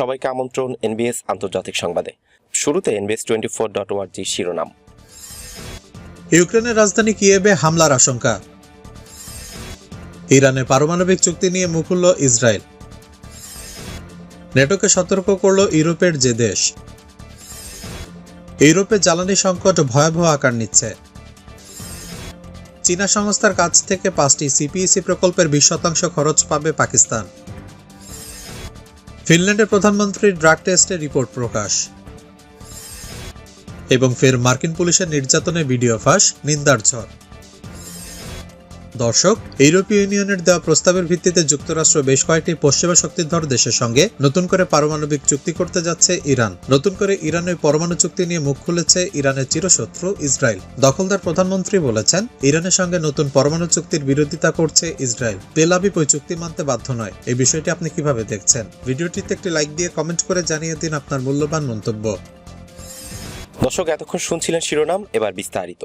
সবাইকে আমন্ত্রণ এনবিএস আন্তর্জাতিক সংবাদে। শুরুতে এনবিএস টোয়েন্টি ফোর ডট শিরোনাম। ইউক্রেনের রাজধানী কিয়েভে হামলার আশঙ্কা। ইরানের পারমাণবিক চুক্তি নিয়ে মুখ ইসরায়েল। নেটোকে সতর্ক করল ইউরোপের যে দেশ। ইউরোপে জ্বালানি সংকট ভয়াবহ আকার নিচ্ছে। চীনা সংস্থার কাছ থেকে পাঁচটি সিপিইসি প্রকল্পের বিশ শতাংশ খরচ পাবে পাকিস্তান। ফিনল্যান্ডের প্রধানমন্ত্রীর ড্রাগ টেস্টের রিপোর্ট প্রকাশ। এবং ফের মার্কিন পুলিশের নির্যাতনে ভিডিও ফাঁস, নিন্দার ঝড়। দর্শক, ইউরোপীয় ইউনিয়নের দেওয়া প্রস্তাবের ভিত্তিতে যুক্তরাষ্ট্র বেশ কয়েকটি পশ্চিমা শক্তিধর দেশের সঙ্গে নতুন করে পারমাণবিক চুক্তি করতে যাচ্ছে ইরান। নতুন করে ইরানের পরমাণু চুক্তি নিয়ে মুখ খুলেছে ইরানের চিরশত্রু ইসরায়েল। দখলদার প্রধানমন্ত্রী বলেছেন, ইরানের সঙ্গে নতুন পরমাণু চুক্তির বিরোধিতা করছে ইসরায়েল। তেল আবিব ওই চুক্তি মানতে বাধ্য নয়। এই বিষয়টি আপনি কীভাবে দেখছেন? ভিডিওটিতে একটি লাইক দিয়ে কমেন্ট করে জানিয়ে দিন আপনার মূল্যবান মন্তব্য। দর্শক, এতক্ষণ শুনছিলেন শিরোনাম, এবার বিস্তারিত।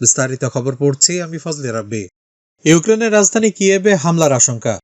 বিস্তারিত খবর পড়ছি আমি ফজলে রাব্বি। ইউক্রেনের রাজধানী কিয়েভে হামলার আশঙ্কা।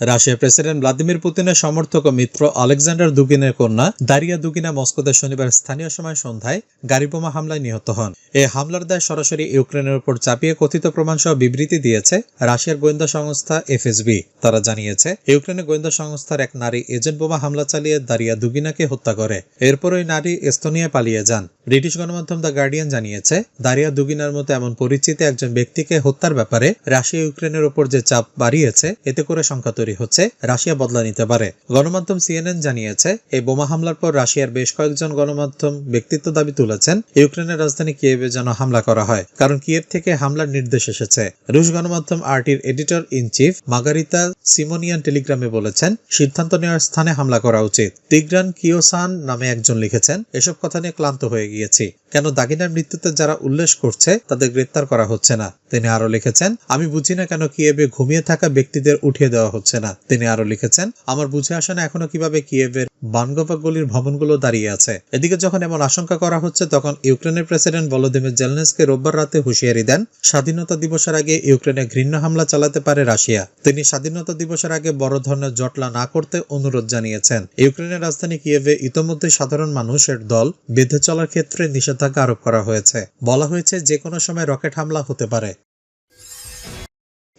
রাশিয়ার প্রেসিডেন্ট ভ্লাদিমির পুতিনের সমর্থক ও মিত্র আলেকজান্ডার দুগিনের কন্যা দারিয়া দুগিনা মস্কোতে শনিবার স্থানীয় সময় সন্ধ্যায় গাড়িবোমা হামলায় নিহত হন। এই হামলার দায় সরাসরি ইউক্রেনের উপর চাপিয়ে কথিত প্রমাণসহ বিবৃতি দিয়েছে রাশিয়ার গোয়েন্দা সংস্থা এফএসবি। তারা জানিয়েছে, ইউক্রেনের গোয়েন্দা সংস্থার এক নারী এজেন্ট বোমা হামলা চালিয়ে দারিয়া দুগিনাকে হত্যা করে। এরপর ওই নারী এস্তোনিয়া পালিয়ে যান। ব্রিটিশ গণমাধ্যম দ্য গার্ডিয়ান জানিয়েছে, দারিয়া দুগিনার মতো এমন পরিচিত একজন ব্যক্তিকে হত্যার ব্যাপারে রাশিয়া ইউক্রেনের উপর যে চাপ বাড়িয়েছে, এতে করে সংখ্যা তৈরি হচ্ছে, রাশিয়া বদলা নিতে পারে। গণমাধ্যম সিএনএন জানিয়েছে, এই বোমা হামলার পর রাশিয়ার বেশ কয়েকজন গণমাধ্যম ব্যক্তিত্ব দাবি তুলেছেন, ইউক্রেনের রাজধানী কিয়েভে যেন হামলা করা হয়, কারণ কিয়েভ থেকে হামলার নির্দেশ এসেছে। রুশ গণমাধ্যম আরটির editor in chief Margarita Simonyan টেলিগ্রামে বলেছেন, সিদ্ধান্ত নেওয়ার স্থানে হামলা করা উচিত। তিগ্রান কিওসান নামে একজন লিখেছেন, এসব কথা নিয়ে ক্লান্ত হয়ে গিয়েছি। কেন দাগিনার মৃত্যুতে যারা উল্লেখ করছে, তাদের গ্রেপ্তার করা হচ্ছে না। তিনি আরও লিখেছেন, আমি বুঝি না কেন কিয়েভে ঘুমিয়ে থাকা ব্যক্তিদের উঠিয়ে দেওয়া হচ্ছে না। তিনি আরও লিখেছেন, আমার বুঝে আসে না এখনও কীভাবে কিয়েভের বানগোভা গলির ভবনগুলো দাঁড়িয়ে আছে। এদিকে যখন এমন আশঙ্কা করা হচ্ছে, তখন ইউক্রেনের প্রেসিডেন্ট ভলোদিমির জেলনেসকে রোববার রাতে হুঁশিয়ারি দেন, স্বাধীনতা দিবসের আগে ইউক্রেনে ঘৃণ্য হামলা চালাতে পারে রাশিয়া। তিনি স্বাধীনতা দিবসের আগে বড় ধরনের জটলা না করতে অনুরোধ জানিয়েছেন। ইউক্রেনের রাজধানী কিয়েভে ইতোমধ্যে সাধারণ মানুষের দল বেঁধে চলার ক্ষেত্রে নিষেধাজ্ঞা আরোপ করা হয়েছে। বলা হয়েছে যে কোনো সময় রকেট হামলা হতে পারে।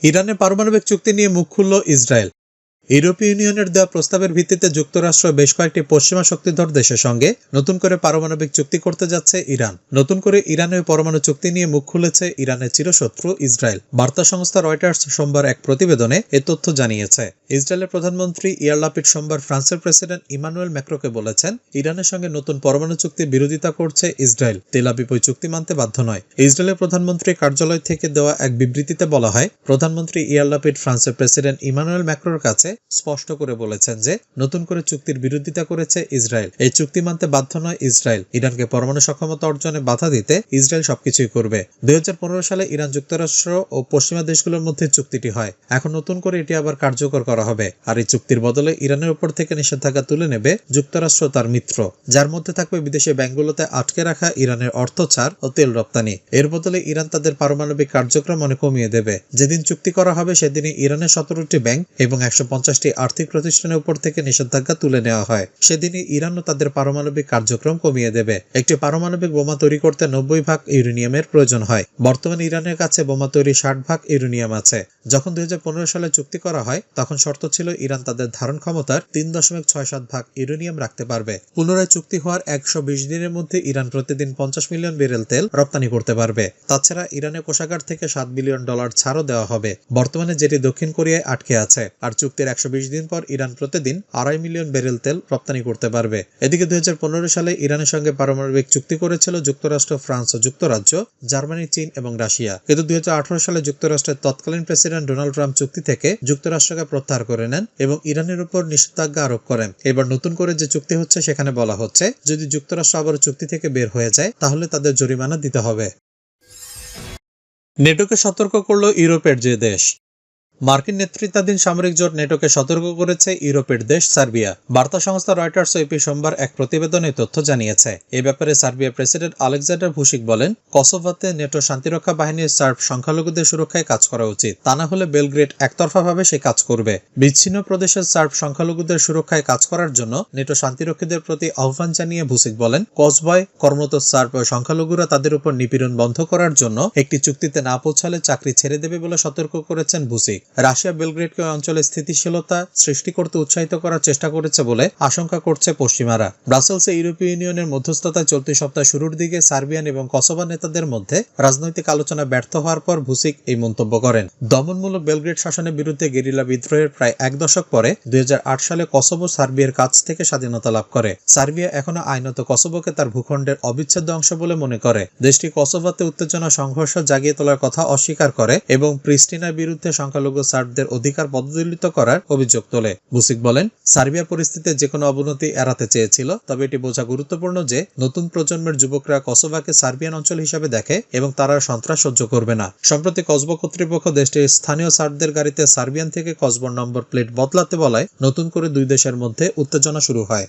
ইরানের পারমাণবিক চুক্তি নিয়ে মুখ খুলল ইসরায়েল। ইউরোপীয় ইউনিয়নের দেওয়া প্রস্তাবের ভিত্তিতে যুক্তরাষ্ট্র বেশ কয়েকটি পশ্চিমা শক্তিধর দেশের সঙ্গে নতুন করে পারমাণবিক চুক্তি করতে যাচ্ছে ইরান। নতুন করে ইরানের পরমাণু চুক্তি নিয়ে মুখ খুলেছে ইরানের চিরশত্রু ইসরায়েল। বার্তা সংস্থা রয়টার্স সোমবার এক প্রতিবেদনে এ তথ্য জানিয়েছে। ইসরায়েলের প্রধানমন্ত্রী ইয়ার লাপিড সোমবার ফ্রান্সের প্রেসিডেন্ট ইমানুয়েল ম্যাক্রোকে বলেছেন, ইরানের সঙ্গে নতুন পরমাণু চুক্তির বিরোধিতা করছে ইসরায়েল। তেলাবিব ওই চুক্তি মানতে বাধ্য নয়। ইসরায়েলের প্রধানমন্ত্রী কার্যালয় থেকে দেওয়া এক বিবৃতিতে বলা হয়, প্রধানমন্ত্রী ইয়ার লাপিড ফ্রান্সের প্রেসিডেন্ট ইমানুয়েল ম্যাক্রোর কাছে স্পষ্ট করে বলেছেন যে, নতুন করে চুক্তির বিরোধিতা করেছে ইসরায়েল। এই চুক্তি মানতে বাধ্য নয় ইসরায়েল। ইরানকে পরমাণু সক্ষমতা অর্জনে বাধা দিতে ইসরায়েল সবকিছুই করবে। দুই সালে ইরান যুক্তরাষ্ট্র ও পশ্চিমা দেশগুলোর মধ্যে চুক্তিটি হয়। এখন নতুন করে এটি আবার কার্যকর করা হবে। আর এই চুক্তির বদলে ইরানের উপর থেকে নিষেধাজ্ঞা তুলে নেবে যুক্তরাষ্ট্র তার মিত্র। যার মধ্যে থাকবে বিদেশি ব্যাংকগুলোতে আটকে রাখা ইরানের অর্থ ছাড় ও তেল রপ্তানি। এর বদলে ইরান তাদের পারমাণবিক কার্যক্রম অনেক কমিয়ে দেবে। যেদিন চুক্তি করা হবে, সেদিনই ইরানের সতেরোটি ব্যাংক এবং একশো পঞ্চাশ পঞ্চাশটি আর্থিক প্রতিষ্ঠানের উপর থেকে নিষেধাজ্ঞা তুলে নেওয়া হয়। সেদিনই ইরানও তাদের পারমাণবিক কার্যক্রম কমিয়ে দেবে। একটি পারমাণবিক বোমা তৈরি করতে নব্বই ভাগ ইউরেনিয়ামের প্রয়োজন হয়। বর্তমানে ইরানের কাছে বোমা তৈরি ষাট ভাগ ইউরেনিয়াম আছে। যখন দুই সালে চুক্তি করা হয়, তখন শর্ত ছিল ইরান তাদের ধারণ ক্ষমতার তিন দশমিক ছয় সাত ভাগ ইউরেনিয়াম রাখতে পারবে। পুনরায় চুক্তি হওয়ার একশো বিশ দিনের মধ্যে ইরান প্রতিদিন পঞ্চাশ মিলিয়ন বেরেল তেল রপ্তানি করতে পারবে। তাছাড়া ইরানের কোষাগার থেকে সাত বিলিয়ন ডলার ছাড়ও দেওয়া হবে। বর্তমানে যেটি দক্ষিণ কোরিয়ায় আটকে আছে। আর চুক্তির একশো বিশ দিন পর ইরান প্রতিদিন আড়াই মিলিয়ন বেরেল তেল রপ্তানি করতে পারবে। এদিকে দুই হাজার পনেরো সালে ইরানের সঙ্গে পারমাণবিক চুক্তি করেছিল যুক্তরাষ্ট্র, ফ্রান্স ও যুক্তরাজ্য, জার্মানি, চীন এবং রাশিয়া। কিন্তু দুই হাজার আঠারো সালে যুক্তরাষ্ট্রের তৎকালীন প্রেসিডেন্ট ডোনাল্ড ট্রাম্প চুক্তি থেকে যুক্তরাষ্ট্রকে প্রত্যাহার করে নেন এবং ইরানের উপর নিষেধাজ্ঞা আরোপ করেন। এবার নতুন করে যে চুক্তি হচ্ছে, সেখানে বলা হচ্ছে, যদি যুক্তরাষ্ট্র আবার চুক্তি থেকে বের হয়ে যায়, তাহলে তাদের জরিমানা দিতে হবে। নেটোকে সতর্ক করল ইউরোপের যে দেশ। মার্কিন নেতৃত্বাধীন সামরিক জোট নেটোকে সতর্ক করেছে ইউরোপের দেশ সার্বিয়া। বার্তা সংস্থা রয়টার্স এপি সোমবার এক প্রতিবেদনে তথ্য জানিয়েছে। এ ব্যাপারে সার্বিয়া প্রেসিডেন্ট আলেকজান্ডার ভুসিক বলেন, কসোভোতে নেটো শান্তিরক্ষা বাহিনীর সার্ব সংখ্যালঘুদের সুরক্ষায় কাজ করা উচিত। তা না হলে বেলগ্রেড একতরফাভাবে সে কাজ করবে। বিচ্ছিন্ন প্রদেশের সার্ব সংখ্যালঘুদের সুরক্ষায় কাজ করার জন্য নেটো শান্তিরক্ষীদের প্রতি আহ্বান জানিয়ে ভুসিক বলেন, কসবয় কর্মরত সার্ব সংখ্যালঘুরা তাদের উপর নিপীড়ন বন্ধ করার জন্য একটি চুক্তিতে না পৌঁছালে চাকরি ছেড়ে দেবে বলে সতর্ক করেছেন ভুসিক রাশিয়া বেলগ্রেডকে অঞ্চলে স্থিতিশীলতা সৃষ্টি করতে উৎসাহিত করার চেষ্টা করেছে বলে আশঙ্কা করছে পশ্চিমারা। ব্রাসেলসে ইউরোপীয় ইউনিয়নের মধ্যস্থতায় চলতি সপ্তাহ শুরুর দিকে সার্বিয়ান এবং কসোভা নেতাদের মধ্যে রাজনৈতিক আলোচনা ব্যর্থ হওয়ার পর ভুসিক এই মন্তব্য করেন। দমনমূলক বেলগ্রেড শাসনের বিরুদ্ধে গেরিলা বিদ্রোহের প্রায় এক দশক পরে দুই হাজার আট সালে কসোভো সার্বিয়ার কাছ থেকে স্বাধীনতা লাভ করে। সার্বিয়া এখনও আইনত কসোভোকে তার ভূখণ্ডের অবিচ্ছেদ্য অংশ বলে মনে করে। দেশটি কসোভোতে উত্তেজনা, সংঘর্ষ জাগিয়ে তোলার কথা অস্বীকার করে এবং প্রিস্টিনার বিরুদ্ধে সংখ্যালঘু সার্বদের অধিকার পদদলিত করার অভিযোগ তোলে। বুসিক বলেন সার্বিয়া পরিস্থিতিতে যে কোনো অবনতি এড়াতে চেয়েছিল, তবে এটি বোঝা গুরুত্বপূর্ণ যে নতুন প্রজন্মের যুবকরা কসোভাকে সার্বিয়ান অঞ্চল হিসাবে দেখে এবং তারা সন্ত্রাস সহ্য করবে না। সম্প্রতি কসবো কর্তৃপক্ষ দেশটির স্থানীয় সার্বদের গাড়িতে সার্বিয়ান থেকে কসবোর নম্বর প্লেট বদলাতে বলায় নতুন করে দুই দেশের মধ্যে উত্তেজনা শুরু হয়।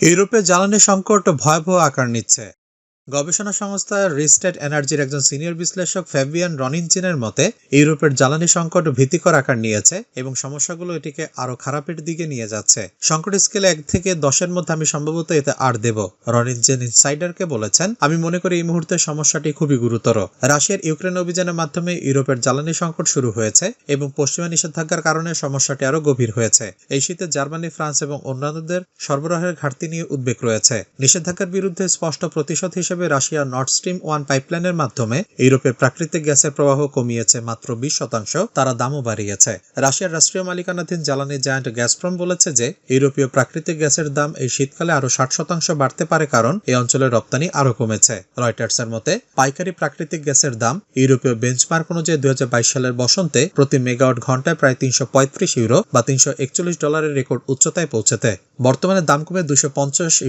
ইউরোপে জ্বালানি সংকট ভয়াবহ আকার নিচ্ছে। গবেষণা সংস্থা রিস্টেট এনার্জির একজন সিনিয়র বিশ্লেষক ফ্যাবিয়ান রনিনচিনের মতে, ইউরোপের জ্বালানি সংকট ভীতিকর আকার নিয়েছে এবং সমস্যাগুলো এটিকে আরও খারাপের দিকে নিয়ে যাচ্ছে। সংকট স্কেলে এক থেকে দশের মধ্যে আমি সম্ভবত এতে আর দেব, রনিনচেন ইনসাইডারকে বলেছেন। আমি মনে করি এই মুহূর্তে সমস্যাটি খুবই গুরুতর। রাশিয়ার ইউক্রেন অভিযানের মাধ্যমে ইউরোপের জ্বালানি সংকট শুরু হয়েছে এবং পশ্চিমা নিষেধাজ্ঞার কারণে সমস্যাটি আরও গভীর হয়েছে। এই শীতে জার্মানি, ফ্রান্স এবং অন্যান্যদের সরবরাহের ঘাটতি নিয়ে উদ্বেগ রয়েছে। নিষেধাজ্ঞার বিরুদ্ধে স্পষ্ট প্রতিশোধ হিসেবে রাশিয়া নর্থ স্ট্রিম ওয়ান পাইপলাইনের মাধ্যমে ইউরোপে প্রাকৃতিক গ্যাসের প্রবাহ কমিয়েছে মাত্র বিশ শতাংশ, তারা দামও বাড়িয়েছে। রাশিয়ার রাষ্ট্রীয় মালিকানাধীন জ্বালানি জায়ান্ট গ্যাসপ্রম বলেছে যে, ইউরোপীয় প্রাকৃতিক গ্যাসের দাম এই শীতকালে আরও ষাট শতাংশ বাড়তে পারে কারণ এই অঞ্চলের রপ্তানি আরও কমেছে। রয়টার্সের মতে, পাইকারি প্রাকৃতিক গ্যাসের দাম ইউরোপীয় বেঞ্চমার্ক অনুযায়ী দু হাজার বাইশ সালের বসন্তে প্রতি মেগাওয়াট ঘন্টায় প্রায় তিনশো পঁয়ত্রিশ ইউরো বা তিনশো একচল্লিশ ডলারের রেকর্ড উচ্চতায় পৌঁছেতে। বর্তমানে দাম কমে দুশো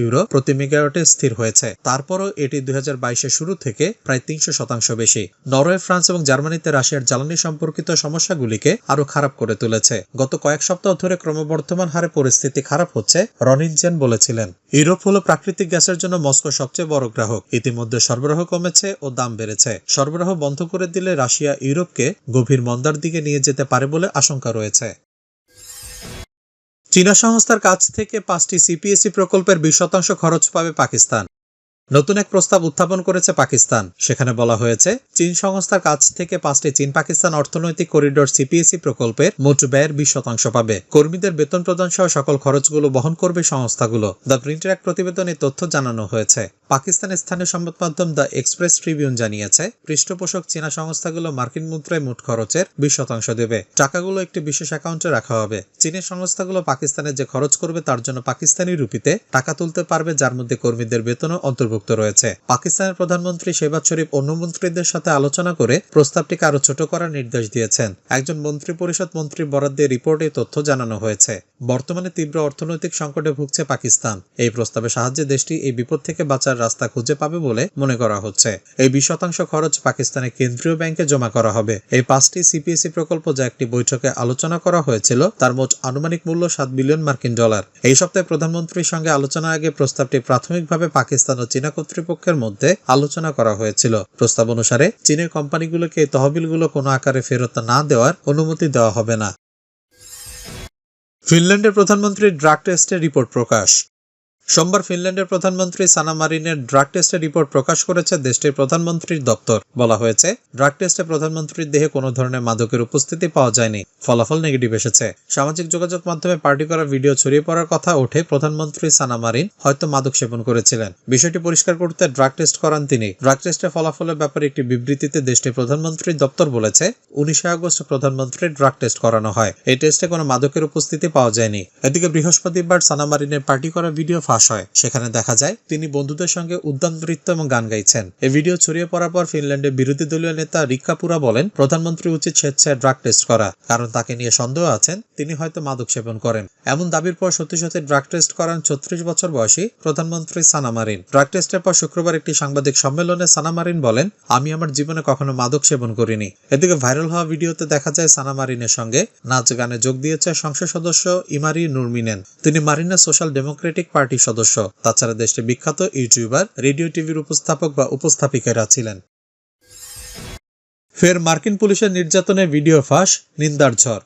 ইউরো প্রতি মেগাওয়াটে স্থির হয়েছে। তারপরও এটি দুই হাজার শুরু থেকে প্রায় তিনশো শতাংশ বেশি। নরওয়ে, ফ্রান্স এবং জার্মানিতে রাশিয়ার জ্বালানি সম্পর্কিত সমস্যাগুলিকে আরও খারাপ করে তুলেছে। গত কয়েক সপ্তাহ ধরে ক্রমবর্ধমান হারে পরিস্থিতি খারাপ হচ্ছে রনিনজেন বলেছিলেন। ইউরোপ হলো প্রাকৃতিক গ্যাসের জন্য মস্কো সবচেয়ে বড় গ্রাহক। ইতিমধ্যে সরবরাহ কমেছে ও দাম বেড়েছে। সরবরাহ বন্ধ করে দিলে রাশিয়া ইউরোপকে গভীর মন্দার দিকে নিয়ে যেতে পারে বলে আশঙ্কা রয়েছে। চীনা সংস্থার কাছ থেকে পাঁচটি সিপিএসসি প্রকল্পের বিশ শতাংশ খরচ পাবে পাকিস্তান। নতুন এক প্রস্তাব উত্থাপন করেছে পাকিস্তান। সেখানে বলা হয়েছে, চীন সংস্থার কাছ থেকে পাঁচটি চীন পাকিস্তান অর্থনৈতিক করিডোর সিপিএসসি প্রকল্পের মোট ব্যয়ের বিশ শতাংশ পাবে। কর্মীদের বেতন প্রদান সহ সকল খরচগুলো বহন করবে সংস্থাগুলো। দ্য প্রিন্টের এক প্রতিবেদনে তথ্য জানানো হয়েছে। পাকিস্তানের স্থানীয় সংবাদ মাধ্যম দ্য এক্সপ্রেস ট্রিবিউন জানিয়েছে, পৃষ্ঠপোষক চীনা সংস্থাগুলো মার্কিন মুদ্রায় মোট খরচের বিশ শতাংশ দেবে। টাকাগুলো একটি বিশেষ অ্যাকাউন্টে রাখা হবে। চীনের সংস্থাগুলো পাকিস্তানে যে খরচ করবে তার জন্য পাকিস্তানি রুপিতে টাকা তুলতে পারবে, যার মধ্যে কর্মীদের বেতনও অন্তর্ভুক্ত রয়েছে। পাকিস্তানের প্রধানমন্ত্রী শেবাজ শরীফ অন্য মন্ত্রীদের সাথে আলোচনা করে প্রস্তাবটিকে আরও ছোট করার নির্দেশ দিয়েছেন। একজন মন্ত্রী পরিষদ মন্ত্রী বরাদ্দে রিপোর্টে তথ্য জানানো হয়েছে। বর্তমানে তীব্র অর্থনৈতিক সংকটে ভুগছে পাকিস্তান। এই প্রস্তাবে সাহায্যে দেশটি এই বিপদ থেকে বাঁচার রাস্তা খুঁজে পাবে বলে মনে করা হচ্ছে। এই বিশ শতাংশ খরচ পাকিস্তানের কেন্দ্রীয় ব্যাংকে জমা করা হবে। এই পাঁচটি সিপিএসসি প্রকল্প যা একটি বৈঠকে আলোচনা করা হয়েছিল, তার মোট আনুমানিক মূল্য সাত বিলিয়ন মার্কিন ডলার। এই সপ্তাহে প্রধানমন্ত্রীর সঙ্গে আলোচনার আগে প্রস্তাবটি প্রাথমিকভাবে পাকিস্তান ও চীনা কর্তৃপক্ষের মধ্যে আলোচনা করা হয়েছিল। প্রস্তাব অনুসারে চীনের কোম্পানিগুলোকে তহবিলগুলো কোনো আকারে ফেরত না দেওয়ার অনুমতি দেওয়া হবে না। ফিনল্যান্ডের প্রধানমন্ত্রীর ড্রাগ টেস্টের রিপোর্ট প্রকাশ। সোমবার ফিনল্যান্ডের প্রধানমন্ত্রী সানা মারিনের ড্রাগ টেস্টের রিপোর্ট প্রকাশ করেছে দেশটির প্রধানমন্ত্রীর দপ্তর। বলা হয়েছে ড্রাগ টেস্টে প্রধানমন্ত্রীর দেহে কোনো ধরনের মাদকের উপস্থিতি পাওয়া যায়নি। ফলাফল নেগেটিভ এসেছে। সামাজিক যোগাযোগ মাধ্যমে পার্টি করা ভিডিও ছড়িয়ে পড়ার কথা ওঠে প্রধানমন্ত্রী সানা মারিন। হয়তো মাদক সেবন করেছিলেন। বিষয়টি পরিষ্কার করতে ড্রাগ টেস্ট করান তিনি। ড্রাগ টেস্টের ফলাফলের ব্যাপারে একটি বিবৃতিতে দেশটির প্রধানমন্ত্রীর দপ্তর বলেছে, উনিশে আগস্ট প্রধানমন্ত্রীর ড্রাগ টেস্ট করানো হয়। এই টেস্টে কোনো মাদকের উপস্থিতি পাওয়া যায়নি। এদিকে বৃহস্পতিবার সানা মারিনের পার্টি করা ভিডিও ফাঁস হয় সেখানে দেখা যায়, তিনি বন্ধুদের সঙ্গে উদ্যান নৃত্য এবং গান গাইছেন। এই ভিডিও ছড়িয়ে পড়ার পর ফিনল্যান্ডের বিরোধী দলীয় নেতা রিক্কাপুরা বলেন প্রধানমন্ত্রী উচিত স্বেচ্ছায় ড্রাগ টেস্ট করা। কারণ তাকে নিয়ে সন্দেহ আছেন, তিনি হয়তো মাদক সেবন করেন। এমন দাবির পর সত্যি সত্যি ড্রাগ টেস্ট করান ছত্রিশ বছর বয়সী প্রধানমন্ত্রী সানা মারিন। ড্রাগ টেস্টের পর শুক্রবার একটি সাংবাদিক সম্মেলনে সানামারিন বলেন, আমি আমার জীবনে কখনো মাদক সেবন করিনি। এদিকে ভাইরাল হওয়া ভিডিওতে দেখা যায় সানামারিনের সঙ্গে নাচ গানে যোগ দিয়েছে সংসদ সদস্য ইমারি নুরমিনেন। তিনি মারিনের সোশ্যাল ডেমোক্রেটিক পার্টির সদস্য। তাছাড়া দেশের বিখ্যাত ইউটিউবার, রেডিও টিভির উপস্থাপক বা উপস্থাপিকারা ছিলেন। ফের মার্কিন পুলিশের নির্যাতনে ভিডিও ফাঁস, নিন্দার ঝড়।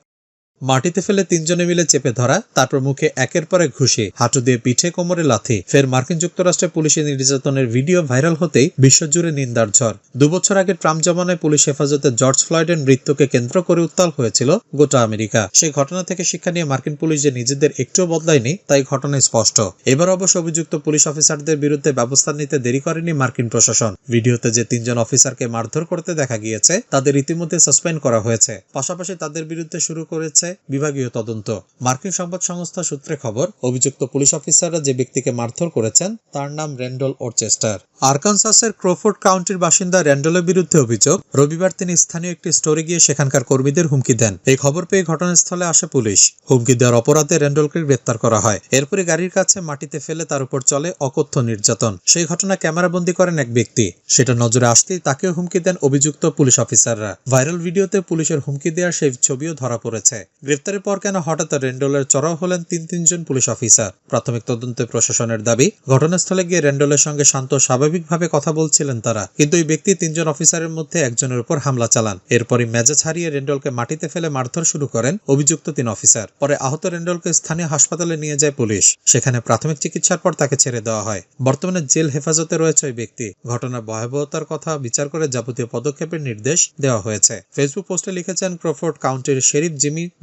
মাটিতে ফেলে তিনজনে মিলে চেপে ধরা, তারপর মুখে একের পরে ঘুষে, হাঁটু দিয়ে পিঠে কোমরে লাথি। ফের মার্কিন যুক্তরাষ্ট্রে পুলিশের নির্যাতনের ভিডিও ভাইরাল হতেই বিশ্বজুড়ে নিন্দার ঝড়। দুবছর আগে ট্রাম্প জমানায় পুলিশ হেফাজতে জর্জ ফ্লয়েডের মৃত্যুকে কেন্দ্র করে উত্তাল হয়েছিল গোটা আমেরিকা। সেই ঘটনা থেকে শিক্ষা নিয়ে মার্কিন পুলিশ যে নিজেদের একটুও বদলায়নি, তাই ঘটনায় স্পষ্ট। এবার অবশ্য অভিযুক্ত পুলিশ অফিসারদের বিরুদ্ধে ব্যবস্থা নিতে দেরি করেনি মার্কিন প্রশাসন। ভিডিওতে যে তিনজন অফিসারকে মারধর করতে দেখা গিয়েছে, তাদের ইতিমধ্যে সাসপেন্ড করা হয়েছে। পাশাপাশি তাদের বিরুদ্ধে শুরু করেছে বিভাগীয় তদন্ত। মার্কিন সংবাদ সংস্থা সূত্রে খবর, অভিযুক্ত পুলিশ অফিসাররা যে ব্যক্তিকে মারধর করেছেন, তার নাম র্যান্ডল ওরচেস্টার। আরকানসাসের ক্রোফোর্ড কাউন্টির বাসিন্দা র্যান্ডলের বিরুদ্ধে অভিযোগ, রবিবার তিনি স্থানীয় একটি স্টোরে গিয়ে সেখানকার কর্মীদের হুমকি দেন। এই খবর পেয়ে ঘটনাস্থলে আসে পুলিশ। হুমকি দেওয়ার অপরাধে র্যান্ডলকে গ্রেপ্তার করা হয়। এরপরে গাড়ির কাছে মাটিতে ফেলে তার উপর চলে অকথ্য নির্যাতন। সেই ঘটনা ক্যামেরাবন্দি করেন এক ব্যক্তি। সেটা নজরে আসতেই তাকেও হুমকি দেন অভিযুক্ত পুলিশ অফিসাররা। ভাইরাল ভিডিওতে পুলিশের হুমকি দেওয়ার সেই ছবিও ধরা পড়েছে। গ্রেপ্তারের পর কেন হঠাৎ র্যান্ডলের চড়াও হলেন তিন তিনজন পুলিশ অফিসার? প্রাথমিক তদন্তে প্রশাসনের দাবি, ঘটনাস্থলে গিয়ে র্যান্ডলের সঙ্গে শান্ত, স্বাভাবিকভাবে কথা বলছিলেন তারা। কিন্তু এই ব্যক্তি তিনজন অফিসারের মধ্যে একজনের উপর হামলা চালান। এরপরই মেজাজ হারিয়ে রেন্ডলকে মাটিতে ফেলে মারধর শুরু করেন অভিযুক্ত তিন অফিসার। পরে আহত রেন্ডলকে স্থানীয় হাসপাতালে নিয়ে যায় পুলিশ। সেখানে প্রাথমিক চিকিৎসার পর তাকে ছেড়ে দেওয়া হয়। বর্তমানে জেল হেফাজতে রয়েছে ওই ব্যক্তি। ঘটনার ভয়াবহতার কথা বিচার করে যাবতীয় পদক্ষেপের নির্দেশ দেওয়া হয়েছে। ফেসবুক পোস্টে লিখেছেন, ক্রোফোর্ড কাউন্টির শেরিফ জিমি